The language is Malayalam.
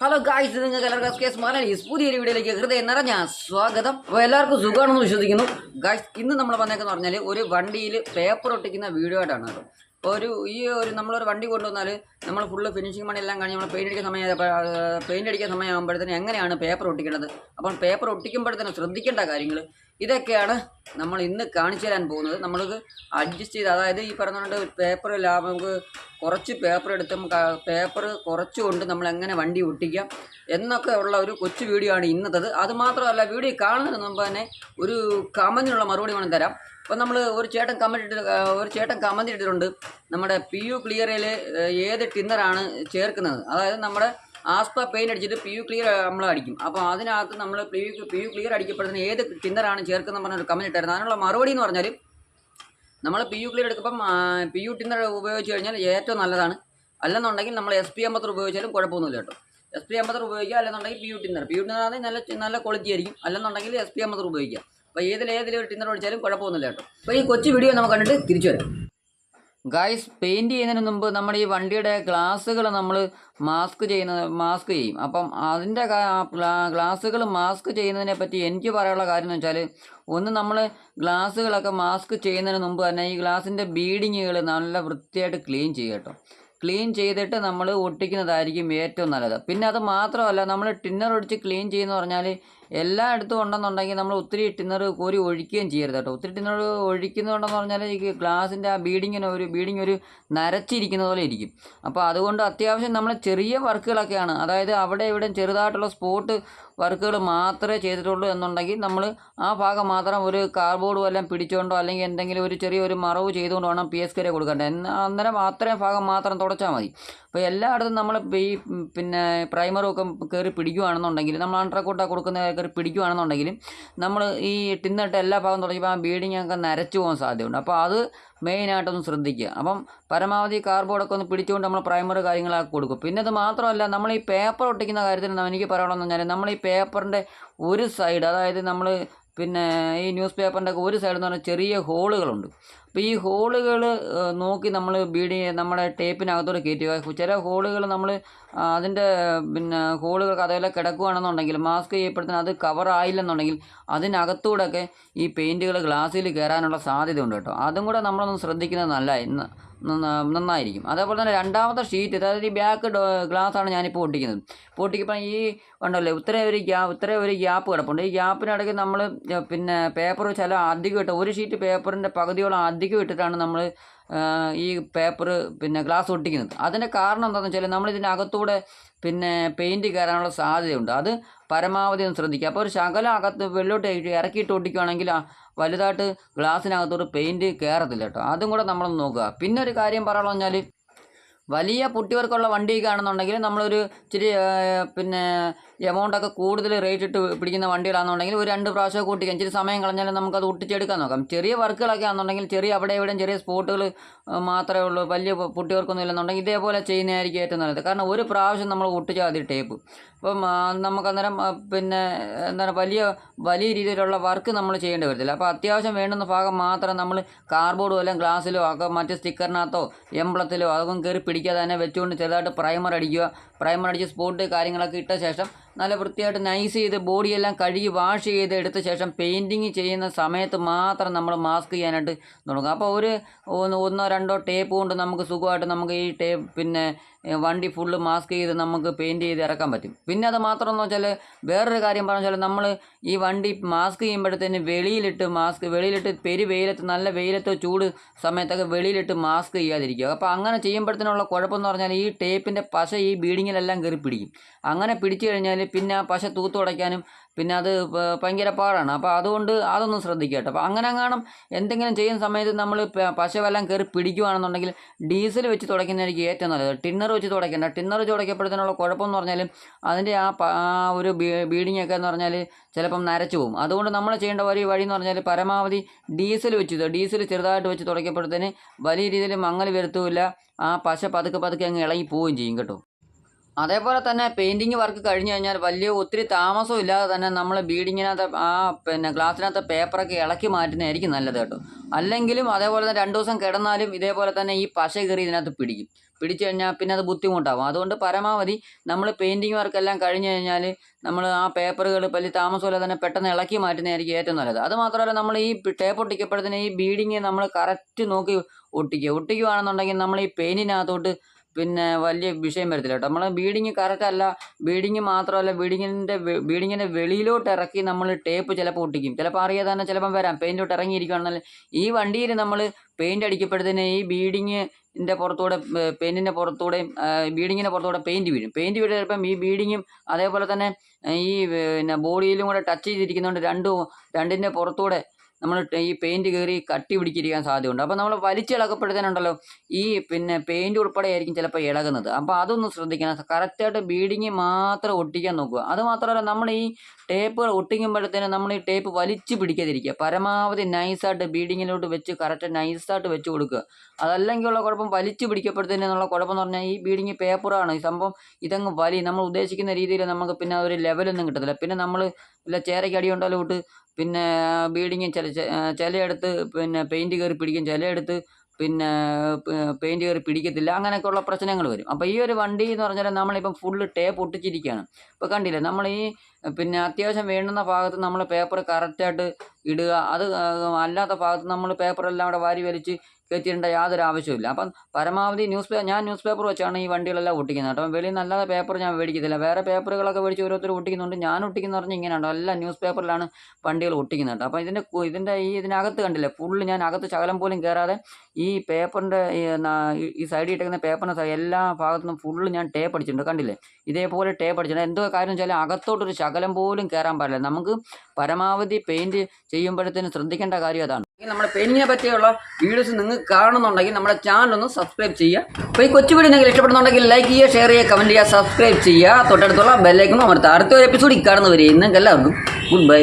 ഹലോ ഗായ്സ് നിങ്ങൾ നിങ്ങൾക്ക് എല്ലാവർക്കും കേസ് മലയാളീസ് പുതിയൊരു വീഡിയോയിലേക്ക് ഹൃദയം നിറഞ്ഞ സ്വാഗതം. അപ്പോൾ എല്ലാവർക്കും സുഖമാണെന്ന് വിശ്വസിക്കുന്നു. ഗായ്സ് ഇന്ന് നമ്മൾ വന്നേക്കെന്ന് പറഞ്ഞാൽ ഒരു വണ്ടിയിൽ പേപ്പർ ഒട്ടിക്കുന്ന വീഡിയോ ആയിട്ടാണ് അപ്പോൾ ഒരു ഈ ഒരു നമ്മളൊരു വണ്ടി കൊണ്ടുവന്നാൽ നമ്മൾ ഫുള്ള് ഫിനിഷിംഗ് പണി എല്ലാം കഴിഞ്ഞ് നമ്മൾ പെയിന്റ് അടിക്കുന്ന സമയം പെയിന്റ് അടിക്കുന്ന സമയമാകുമ്പോഴത്തേന് എങ്ങനെയാണ് പേപ്പർ ഒട്ടിക്കേണ്ടത്? അപ്പം പേപ്പർ ഒട്ടിക്കുമ്പോഴത്തേന് ശ്രദ്ധിക്കേണ്ട കാര്യങ്ങൾ ഇതൊക്കെയാണ് നമ്മൾ ഇന്ന് കാണിച്ചു തരാൻ പോകുന്നത്. നമ്മൾക്ക് അഡ്ജസ്റ്റ് ചെയ്ത് അതായത് ഈ പറഞ്ഞുകൊണ്ട് പേപ്പർ ലാഭം നമുക്ക് കുറച്ച് പേപ്പർ എടുത്തും പേപ്പർ കുറച്ചുകൊണ്ട് നമ്മൾ എങ്ങനെ വണ്ടി ഒട്ടിക്കാം എന്നൊക്കെ ഉള്ള ഒരു കൊച്ചു വീഡിയോ ആണ് ഇന്നത്തത്. അത് മാത്രമല്ല വീഡിയോ കാണുന്നതിന് മുമ്പ് തന്നെ ഒരു കമന്റിനുള്ള മറുപടി വേണം തരാം. അപ്പോൾ നമ്മൾ ഒരു ചേട്ടൻ കമന്റ് ഇട്ട് ഒരു ചേട്ടൻ കമന്റ് ഇട്ടിട്ടുണ്ട്. നമ്മുടെ പി യു ക്ലിയറിൽ ഏത് ടിന്നറാണ് ചേർക്കുന്നത്? അതായത് നമ്മുടെ ആസ്പ പെയിന്റ് അടിച്ചിട്ട് പി യു ക്ലിയർ നമ്മൾ അടിക്കും. അപ്പോൾ അതിനകത്ത് നമ്മൾ P U P U clear അടിക്കപ്പെടുന്ന ഏത് ടിന്നറാണ് ചേർക്കുന്നത് പറഞ്ഞ ഒരു കമന്റ് ഇട്ടായിരുന്നു. അതിനുള്ള മറുപടി എന്ന് പറഞ്ഞാൽ നമ്മൾ പി യു ക്ലിയർ എടുക്കുമ്പം പി യു ടിന്നർ ഉപയോഗിച്ച് കഴിഞ്ഞാൽ ഏറ്റവും നല്ലതാണ്. അല്ലെന്നുണ്ടെങ്കിൽ നമ്മൾ എസ് പി അമ്പത്തർ ഉപയോഗിച്ചാലും കുഴപ്പമൊന്നുമില്ല കേട്ടോ. എസ് പി അമ്പത്തർ ഉപയോഗിക്കുക അല്ലെന്നുണ്ടെങ്കിൽ P U thinner. P U thinner ആണെങ്കിൽ നല്ല നല്ല ക്വാളിറ്റി ആയിരിക്കും. അല്ലെന്നുണ്ടെങ്കിൽ എസ് പി അമ്പത്തർ ഉപയോഗിക്കുക. അപ്പോൾ ഏതിലേതിലൊരു ഏതിലും ഒരു ടിന്നർ ഒഴിച്ചാലും കുഴപ്പമൊന്നുമില്ല കേട്ടോ. അപ്പോൾ ഈ കൊച്ചു വീഡിയോ നമുക്ക് കണ്ടിട്ട് തിരിച്ചു വരാം. ഗായ്സ് പെയിന്റ് ചെയ്യുന്നതിന് മുമ്പ് നമ്മുടെ ഈ വണ്ടിയുടെ ഗ്ലാസ്സുകൾ നമ്മൾ മാസ്ക് ചെയ്യുന്ന മാസ്ക് ചെയ്യും. അപ്പം അതിന്റെ ഗ്ലാസ്സുകൾ മാസ്ക് ചെയ്യുന്നതിനെ പറ്റി എനിക്ക് പറയാനുള്ള കാര്യം എന്ന് വെച്ചാൽ ഒന്ന് നമ്മൾ ഗ്ലാസ്സുകളൊക്കെ മാസ്ക് ചെയ്യുന്നതിന് മുമ്പ് തന്നെ ഈ ഗ്ലാസിന്റെ ബീഡിങ്ങുകൾ നല്ല വൃത്തിയായിട്ട് ക്ലീൻ ചെയ്യുക കേട്ടോ. ക്ലീൻ ചെയ്തിട്ട് നമ്മൾ ഒട്ടിക്കുന്നതായിരിക്കും ഏറ്റവും നല്ലത്. പിന്നെ അത് മാത്രമല്ല നമ്മൾ ടിന്നർ ഒടിച്ച് ക്ലീൻ ചെയ്യുന്ന പറഞ്ഞാൽ എല്ലായിടത്തും ഉണ്ടെന്നുണ്ടെങ്കിൽ നമ്മൾ ഒത്തിരി ടിന്നർ കോരി ഒഴിക്കുകയും ചെയ്യരുത് കേട്ടോ. ഒത്തിരി ടിന്നർ ഒഴിക്കുന്നുണ്ടെന്ന് പറഞ്ഞാൽ ഈ ഗ്ലാസിന്റെ ആ ബീഡിങ്ങിനെ ഒരു ബീഡിങ് ഒരു നരച്ചിരിക്കുന്ന പോലെ ഇരിക്കും. അപ്പോൾ അതുകൊണ്ട് അത്യാവശ്യം നമ്മൾ ചെറിയ വർക്കുകളൊക്കെയാണ്. അതായത് അവിടെ ഇവിടെ ചെറുതായിട്ടുള്ള സ്പോട്ട് വർക്കുകൾ മാത്രമേ ചെയ്തിട്ടുള്ളൂ എന്നുണ്ടെങ്കിൽ നമ്മൾ ആ ഭാഗം മാത്രം ഒരു കാർബോർഡ് വല്ലതും പിടിച്ചുകൊണ്ടോ അല്ലെങ്കിൽ എന്തെങ്കിലും ഒരു ചെറിയ ഒരു മറവ് ചെയ്തുകൊണ്ട് വേണം പി എസ് കെ കൊടുക്കേണ്ടത്. അന്നേരം അത്രയും ഭാഗം മാത്രം തുടച്ചാൽ മതി. അപ്പോൾ എല്ലായിടത്തും നമ്മൾ ഈ പിന്നെ പ്രൈമറും കയറി പിടിക്കുകയാണെന്നുണ്ടെങ്കിൽ നമ്മൾ അണ്ടർകോട്ട കൊടുക്കുന്ന കയറി പിടിക്കുകയാണെന്നുണ്ടെങ്കിൽ നമ്മൾ ഈ ടിന്നിട്ട് എല്ലാ ഭാഗം തുടങ്ങിയപ്പോൾ ആ ബീഡിങ് ഒക്കെ നരച്ചു പോകാൻ സാധ്യതയുണ്ട്. അപ്പോൾ അത് മെയിനായിട്ടൊന്ന് ശ്രദ്ധിക്കുക. അപ്പം പരമാവധി കാർബോർഡൊക്കെ ഒന്ന് പിടിച്ചുകൊണ്ട് നമ്മൾ പ്രൈമർ കാര്യങ്ങളൊക്കെ കൊടുക്കും. പിന്നെ അത് മാത്രമല്ല നമ്മൾ ഈ പേപ്പർ ഒട്ടിക്കുന്ന കാര്യത്തിൽ എനിക്ക് പറയണമെന്ന് പറഞ്ഞാൽ നമ്മൾ ഈ പേപ്പറിന്റെ ഒരു സൈഡ് അതായത് നമ്മൾ പിന്നെ ഈ ന്യൂസ് പേപ്പറിന്റെ ഒക്കെ ഒരു സൈഡ് എന്ന് പറഞ്ഞാൽ ചെറിയ ഹോളുകളുണ്ട് അപ്പോൾ ഈ ഹോളുകൾ നോക്കി നമ്മൾ ബീഡി നമ്മുടെ ടേപ്പിനകത്തോടെ കയറ്റുക ചില ഹോളുകൾ നമ്മൾ അതിന്റെ പിന്നെ ഹോളുകൾക്ക് അതേപോലെ കിടക്കുകയാണെന്നുണ്ടെങ്കിൽ മാസ്ക് ചെയ്യപ്പെടുത്തുന്ന അത് കവർ ആയില്ലെന്നുണ്ടെങ്കിൽ അതിനകത്തൂടെയൊക്കെ ഈ പെയിന്റുകൾ ഗ്ലാസ്സിൽ കയറാനുള്ള സാധ്യത ഉണ്ട് കേട്ടോ. അതും കൂടെ നമ്മളൊന്ന് ശ്രദ്ധിക്കുന്നത് നല്ല നന്നായിരിക്കും. അതേപോലെ തന്നെ രണ്ടാമത്തെ ഷീറ്റ് അതായത് ഈ ബാക്ക് ഗ്ലാസ്സാണ് ഞാനിപ്പോൾ ഒട്ടിക്കുന്നത് ഇപ്പോൾ ഒട്ടിക്കുമ്പോൾ ഈ ഉണ്ടല്ലോ ഇത്രയും ഒരു ഗ്യാപ്പ് ഇത്രയും ഒരു ഗ്യാപ്പ് കിടപ്പുണ്ട്. ഈ ഗ്യാപ്പിനിടയ്ക്ക് നമ്മൾ പിന്നെ പേപ്പർ ചില അധികം ഇട്ട് ഒരു ഷീറ്റ് പേപ്പറിന്റെ പകുതിയോളം അധികം ഇട്ടിട്ടാണ് നമ്മൾ ഈ പേപ്പർ പിന്നെ ഗ്ലാസ് ഒട്ടിക്കുന്നത്. അതിന്റെ കാരണം എന്താണെന്ന് വെച്ചാൽ നമ്മൾ അകത്തൂടെ പിന്നെ പെയിന്റ് കയറാനുള്ള സാധ്യതയുണ്ട്. അത് പരമാവധി ഒന്ന് ശ്രദ്ധിക്കുക. അപ്പോൾ ഒരു ശകലം അകത്ത് വെള്ളോട്ട് ഇറക്കിയിട്ട് ഒട്ടിക്കുകയാണെങ്കിൽ വലുതായിട്ട് ഗ്ലാസ്സിനകത്തോട്ട് പെയിന്റ് കയറത്തില്ല കേട്ടോ. അതും കൂടെ നമ്മളൊന്ന് നോക്കുക. പിന്നെ ഒരു കാര്യം പറയാനുള്ള പറഞ്ഞാൽ വലിയ പുട്ടിവർക്കുള്ള വണ്ടിയൊക്കെ ആണെന്നുണ്ടെങ്കിൽ നമ്മളൊരു ഇച്ചിരി പിന്നെ എമൗണ്ടൊക്കെ കൂടുതൽ റേറ്റ് ഇട്ട് പിടിക്കുന്ന വണ്ടികളാണെന്നുണ്ടെങ്കിൽ ഒരു രണ്ട് പ്രാവശ്യം കൂട്ടിക്കാം ഇച്ചിരി സമയം കളഞ്ഞാലും നമുക്കത് ഒട്ടിച്ചെടുക്കാൻ നോക്കാം. ചെറിയ വർക്കുകളൊക്കെ ആണെന്നുണ്ടെങ്കിൽ ചെറിയ അവിടെ എവിടെയും ചെറിയ സ്പോട്ടുകൾ മാത്രമേ ഉള്ളൂ. വലിയ കുട്ടികൾക്കൊന്നും ഇല്ലെന്നുണ്ടെങ്കിൽ ഇതേപോലെ ചെയ്യുന്നതായിരിക്കും ഏറ്റവും നല്ലത്. കാരണം ഒരു പ്രാവശ്യം നമ്മൾ ഒട്ടിച്ചാൽ മതി ടേപ്പ് അപ്പം നമുക്കന്നേരം പിന്നെ എന്താണ് വലിയ വലിയ രീതിയിലുള്ള വർക്ക് നമ്മൾ ചെയ്യേണ്ടി വരത്തില്ല. അപ്പോൾ അത്യാവശ്യം വേണ്ടുന്ന ഭാഗം മാത്രം നമ്മൾ കാർഡ്ബോർഡോ അല്ലെങ്കിൽ ഗ്ലാസ്സിലോ ഒക്കെ മറ്റ് സ്റ്റിക്കറിനകത്തോ എംബ്ലത്തിലോ അതൊന്നും കയറി പിടിക്കാതെ തന്നെ വെച്ചുകൊണ്ട് ചെറുതായിട്ട് പ്രൈമർ അടിക്കുക പ്രൈമർ അടിച്ച് സ്പോട്ട് കാര്യങ്ങളൊക്കെ ഇട്ട ശേഷം നല്ല വൃത്തിയായിട്ട് നൈസ് ചെയ്ത് ബോഡിയെല്ലാം കഴുകി വാഷ് ചെയ്ത് എടുത്ത ശേഷം പെയിന്റിങ് ചെയ്യുന്ന സമയത്ത് മാത്രം നമ്മൾ മാസ്ക് ചെയ്യാനായിട്ട് തുടങ്ങും. അപ്പോൾ ഒരു ഒന്നോ രണ്ടോ ടേപ്പ് കൊണ്ട് നമുക്ക് സുഖമായിട്ട് നമുക്ക് ഈ ടേപ്പ് പിന്നെ വണ്ടി ഫുള്ള് മാസ്ക് ചെയ്ത് നമുക്ക് പെയിന്റ് ചെയ്ത് ഇറക്കാൻ പറ്റും. പിന്നെ അത് മാത്രം മാത്രമെന്ന് വെച്ചാൽ വേറൊരു കാര്യം പറഞ്ഞാൽ നമ്മൾ ഈ വണ്ടി മാസ്ക് ചെയ്യുമ്പോഴത്തേന് വെളിയിലിട്ട് മാസ്ക് വെളിയിലിട്ട് പെരു വെയിലത്ത് നല്ല വെയിലത്തോ ചൂട് സമയത്തൊക്കെ വെളിയിലിട്ട് മാസ്ക് ചെയ്യാതിരിക്കുക. അപ്പോൾ അങ്ങനെ ചെയ്യുമ്പോഴത്തേനുള്ള കുഴപ്പമെന്ന് പറഞ്ഞാൽ ഈ ടേപ്പിന്റെ പശ ഈ ബീഡിങ്ങിലെല്ലാം കയറി പിടിക്കും. അങ്ങനെ പിടിച്ചു കഴിഞ്ഞാൽ പിന്നെ ആ പശ തൂത്തുടയ്ക്കാനും പിന്നെ അത് ഭയങ്കര പാടാണ്. അപ്പോൾ അതുകൊണ്ട് അതൊന്നും ശ്രദ്ധിക്കുക കേട്ടോ. അപ്പോൾ അങ്ങനെ അങ്ങാണം എന്തെങ്കിലും ചെയ്യുന്ന സമയത്ത് നമ്മൾ പശ വല്ലതും കയറി പിടിക്കുകയാണെന്നുണ്ടെങ്കിൽ ഡീസൽ വെച്ച് തുടയ്ക്കുന്നതായിരിക്കും ഏറ്റവും നല്ലത്. ടിന്നർ വെച്ച് തുടയ്ക്കേണ്ട. ടിന്നർ തുടയ്ക്കപ്പെടുന്നതിനുള്ള കുഴപ്പമെന്ന് പറഞ്ഞാൽ അതിന്റെ ആ ആ ഒരു ബീഡിങ് ഒക്കെ എന്ന് പറഞ്ഞാൽ ചിലപ്പം നരച്ചു പോകും. അതുകൊണ്ട് നമ്മൾ ചെയ്യേണ്ട ഒരു വഴി എന്ന് പറഞ്ഞാൽ പരമാവധി ഡീസൽ വെച്ച് ഡീസൽ ചെറുതായിട്ട് വെച്ച് തുടയ്ക്കപ്പെടുന്നതിന് വലിയ രീതിയിൽ മങ്ങൽ വരുത്തുമില്ല ആ പശ പതുക്കെ പതുക്കെ അങ്ങ് ഇളകി പോവുകയും ചെയ്യും കേട്ടോ. അതേപോലെ തന്നെ പെയിന്റിങ് വർക്ക് കഴിഞ്ഞു കഴിഞ്ഞാൽ വലിയ ഒത്തിരി താമസം ഇല്ലാതെ തന്നെ നമ്മൾ ബീഡിങ്ങിനകത്ത് ആ പിന്നെ ഗ്ലാസ്സിനകത്ത് പേപ്പറൊക്കെ ഇളക്കി മാറ്റുന്നതായിരിക്കും നല്ലത് കേട്ടോ. അല്ലെങ്കിലും അതേപോലെ തന്നെ രണ്ട് ദിവസം കിടന്നാലും ഇതേപോലെ തന്നെ ഈ പശ കയറി ഇതിനകത്ത് പിടിക്കും. പിടിച്ചു കഴിഞ്ഞാൽ പിന്നെ അത് ബുദ്ധിമുട്ടാവും. അതുകൊണ്ട് പരമാവധി നമ്മൾ പെയിന്റിങ് വർക്കെല്ലാം കഴിഞ്ഞു കഴിഞ്ഞാൽ നമ്മൾ ആ പേപ്പറുകൾ വലിയ താമസമില്ല തന്നെ പെട്ടെന്ന് ഇളക്കി മാറ്റുന്നതായിരിക്കും ഏറ്റവും നല്ലത്. അത് മാത്രമല്ല നമ്മൾ ഈ ടേപ്പ് ഒട്ടിക്കപ്പെടുന്ന ഈ ബീഡിങ് നമ്മൾ കറക്റ്റ് നോക്കി ഒട്ടിക്കുക. ഒട്ടിക്കുകയാണെന്നുണ്ടെങ്കിൽ നമ്മൾ ഈ പെയിന്റിനകത്തോട്ട് പിന്നെ വലിയ വിഷയം വരത്തില്ല കേട്ടോ. നമ്മൾ ബീഡിങ് കറക്റ്റ് അല്ല ബീഡിങ് മാത്രമല്ല ബീഡിങ്ങിന്റെ ബീഡിങ്ങിന്റെ വെളിയിലോട്ട് ഇറക്കി നമ്മൾ ടേപ്പ് ചിലപ്പോൾ ഒട്ടിക്കും. ചിലപ്പോൾ അറിയാതെ തന്നെ ചിലപ്പം വരാം. പെയിന്റോട്ട് ഇറങ്ങിയിരിക്കുകയാണെന്നല്ല ഈ വണ്ടിയിൽ നമ്മൾ പെയിന്റ് അടിക്കപ്പെടുന്നതിന് ഈ ബീഡിങ് ഇതിന്റെ പുറത്തൂടെ പെയിന്റിന്റെ പുറത്തൂടെയും ബീഡിങ്ങിന്റെ പുറത്തൂടെ പെയിന്റ് വീഴും. പെയിന്റ് വീട് ചിലപ്പം ഈ ബീഡിങ്ങും അതേപോലെ തന്നെ ഈ പിന്നെ ബോഡിയിലും കൂടെ ടച്ച് ചെയ്തിരിക്കുന്നതുകൊണ്ട് രണ്ടും രണ്ടിന്റെ പുറത്തൂടെ നമ്മൾ ഈ പെയിന്റ് കയറി കട്ടി പിടിച്ചിരിക്കാൻ സാധ്യതയുണ്ട്. അപ്പോൾ നമ്മൾ വലിച്ചിളക്കപ്പെടുത്താനുണ്ടല്ലോ ഈ പിന്നെ പെയിന്റ് ഉൾപ്പെടെ ആയിരിക്കും ചിലപ്പോൾ ഇളകുന്നത്. അപ്പോൾ അതൊന്നും ശ്രദ്ധിക്കണം. കറക്റ്റായിട്ട് ബീഡിങ് മാത്രം ഒട്ടിക്കാൻ നോക്കുക. അത് മാത്രമല്ല നമ്മൾ ഈ ടേപ്പുകൾ ഒട്ടിക്കുമ്പോഴത്തേനും നമ്മൾ ഈ ടേപ്പ് വലിച്ചു പിടിക്കാതിരിക്കുക. പരമാവധി നൈസായിട്ട് ബീഡിങ്ങിലോട്ട് വെച്ച് കറക്റ്റ് നൈസായിട്ട് വെച്ച് കൊടുക്കുക. അതല്ലെങ്കിൽ ഉള്ള കുഴപ്പം വലിച്ചു പിടിക്കപ്പെടുന്നതിനുള്ള കുഴപ്പം എന്ന് പറഞ്ഞാൽ ഈ ബീഡിങ് പേപ്പറാണ് ഈ സംഭവം ഇതങ്ങ് വലി നമ്മൾ ഉദ്ദേശിക്കുന്ന രീതിയിൽ നമുക്ക് പിന്നെ ഒരു ലെവലൊന്നും കിട്ടത്തില്ല. പിന്നെ നമ്മൾ ഇല്ല ചേരയ്ക്ക് അടി ഇട്ട് പിന്നെ ബീഡിങ് ചില ചിലയിടത്ത് പിന്നെ പെയിന്റ് കയറി പിടിക്കും ചിലയിടത്ത് പിന്നെ പെയിന്റ് കയറി പിടിക്കത്തില്ല അങ്ങനെയൊക്കെയുള്ള പ്രശ്നങ്ങൾ വരും. അപ്പോൾ ഈ ഒരു വണ്ടി എന്ന് പറഞ്ഞാൽ നമ്മളിപ്പം ഫുള്ള് ടേപ്പ് ഒട്ടിച്ചിരിക്കുകയാണ് ഇപ്പോൾ കണ്ടില്ലേ നമ്മൾ ഈ പിന്നെ അത്യാവശ്യം വേണ്ടുന്ന ഭാഗത്ത് നമ്മൾ പേപ്പർ കറക്റ്റായിട്ട് ഇടുക അത് അല്ലാത്ത ഭാഗത്ത് നമ്മൾ പേപ്പറെല്ലാം കൂടെ വാരി വലിച്ച് കയറ്റിയിടേണ്ട യാതൊരു ആവശ്യമില്ല അപ്പം പരമാവധി ന്യൂസ് പേപ്പർ ഞാൻ ന്യൂസ് പേപ്പർ വെച്ചാണ് ഈ വണ്ടികളെല്ലാം ഒട്ടിക്കുന്നത് കേട്ടോ. വെളിയിൽ നിന്ന് പേപ്പർ ഞാൻ മേടിക്കത്തില്ല. വേറെ പേപ്പറുകളൊക്കെ മേടിച്ച് ഓരോരുത്തർ ഒട്ടിക്കുന്നുണ്ട്. ഞാൻ ഒട്ടിക്കുന്ന പറഞ്ഞാൽ ഇങ്ങനെയുണ്ടോ എല്ലാം ന്യൂസ് പേപ്പറിലാണ് വണ്ടികൾ ഒട്ടിക്കുന്നത് കേട്ടോ. അപ്പോൾ ഇതിന്റെ ഇതിന്റെ ഈ ഇതിനകത്ത് കണ്ടില്ലേ? ഫുള്ള് ഞാൻ അകത്ത് ശകലം പോലും കയറാതെ ഈ പേപ്പറിന്റെ ഈ സൈഡിൽ ഇട്ടേക്കുന്ന പേപ്പറിന്റെ എല്ലാ ഭാഗത്തുനിന്നും ഫുള്ള് ഞാൻ ടേപ്പ് അടിച്ചിട്ടുണ്ട്. കണ്ടില്ലേ? ഇതേപോലെ ടേപ്പ് അടിച്ചിട്ടുണ്ട്. എന്തോ കാര്യം വെച്ചാൽ അകത്തോട്ടൊരു ശകലം പോലും കയറാൻ പാടില്ല. നമുക്ക് പരമാവധി പെയിന്റ് ചെയ്യുമ്പോഴത്തേനും ശ്രദ്ധിക്കേണ്ട കാര്യം അതാണ്. നമ്മുടെ പെയിന്റിങ്ങിനെ പറ്റിയുള്ള വീഡിയോസ് നിങ്ങൾക്ക് കാണുന്നുണ്ടെങ്കിൽ നമ്മുടെ ചാനൽ ഒന്ന് സബ്സ്ക്രൈബ് ചെയ്യുക. അപ്പോൾ ഈ കൊച്ചു വീഡിയോ നിങ്ങൾ ഇഷ്ടപ്പെടുന്നുണ്ടെങ്കിൽ ലൈക്ക് ചെയ്യുക ഷെയർ ചെയ്യുക കമന്റ് ചെയ്യുക സബ്സ്ക്രൈബ് ചെയ്യുക. തൊട്ടടുത്തുള്ള ബെല്ലൈക്കും അമർത്തുക. അടുത്ത ഒരു എപ്പിസോഡിൽ കാണുന്നവരെ നിങ്ങൾക്ക് എല്ലാവർക്കും ഗുഡ് ബൈ